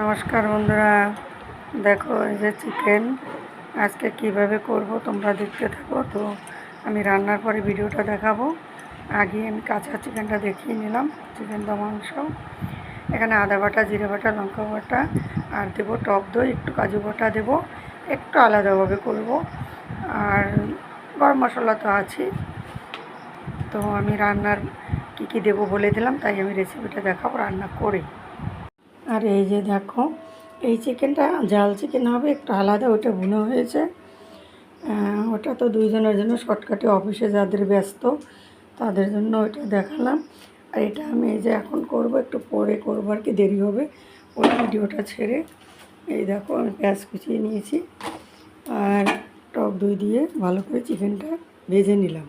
নমস্কার বন্ধুরা। দেখো এই যে চিকেন আজকে কীভাবে করব তোমরা দেখতে থাকো। তো আমি রান্নার পরে ভিডিওটা দেখাবো। আগে আমি কাঁচা চিকেনটা দেখিয়ে নিলাম। চিকেন দো মাংস। এখানে আদা বাটা, জিরে বাটা, লঙ্কা বাটা আর দেবো টক দই, একটু কাজু বাটা দেবো। একটু আলাদাভাবে করব। আর গরম মশলা তো আছে। তো আমি রান্নার কী কী দেবো বলে দিলাম, তাই আমি রেসিপিটা দেখাবো রান্না করে। আর এই যে দেখো, এই চিকেনটা জাল চিকেন হবে, একটু আলাদা, ওটা ভুনো হয়েছে। ওটা তো দুইজনের জন্য শর্টকাটে অফিসে যাদের ব্যস্ত, তাদের জন্য ওটা দেখালাম। আর এটা আমি এই যে এখন করব, একটু পরে করব আর কি, দেরি হবে। ওই ভিডিওটা ছেড়ে এই দেখো, আমি পেঁয়াজ কুচিয়ে নিয়েছি আর টক দই দিয়ে ভালো করে চিকেনটা ভেজে নিলাম।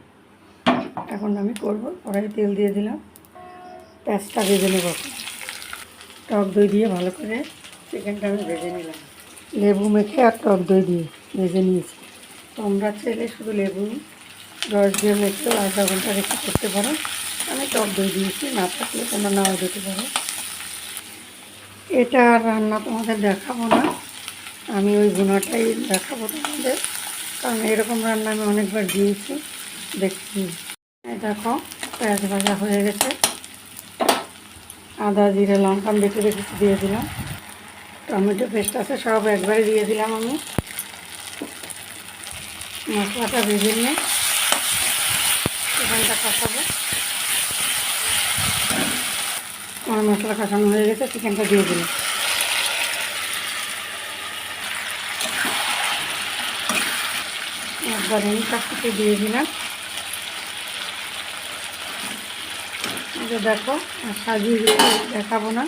এখন আমি করব কড়াই তেল দিয়ে দিলাম। পেঁয়াজটা ভেজে নেব। টক দই দিয়ে ভালো করে চিকেনটা আমি ভেজে নিলাম। লেবু মেখে আর টক দই দিয়ে ভেজে নিয়েছি। তোমরা চাইলে শুধু লেবু, রস দিয়ে মেখেও আধা ঘণ্টা রেখে করতে পারো। আমি টক দই দিয়েছি, না থাকলে তোমরা নাও দিতে পারো। এটা আর রান্না তোমাদের দেখাবো না। আমি ওই গুণাটাই দেখাবো তোমাদের। কারণ এরকম রান্না আমি অনেকবার দিয়েছি, দেখি। এই দেখো, পেঁয়াজ ভাজা হয়ে গেছে। আদা, জিরে, লঙ্কা বেটে রেখেছি দিয়ে দিলাম। টমেটো পেস্ট আছে, সব একবারে দিয়ে দিলাম আমি। মশলাটা ভেজে নিয়ে চিকেনটা কষাবো। আমার মশলা কষানো হয়ে গেছে, চিকেনটা দিয়ে দিলাম। একবার আমি কাছতে দিয়ে দিলাম। যে দেখো সাজিয়ে দেখাবো না।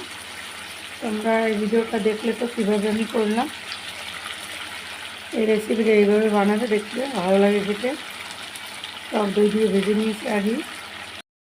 তোমরা এই ভিডিওটা দেখলে তো কীভাবে আমি করলাম। এই রেসিপিটা এইভাবে বানাবে দেখলে ভালো লাগে খেতে। সব দই দিয়ে ভেজে নিয়েছি আগে।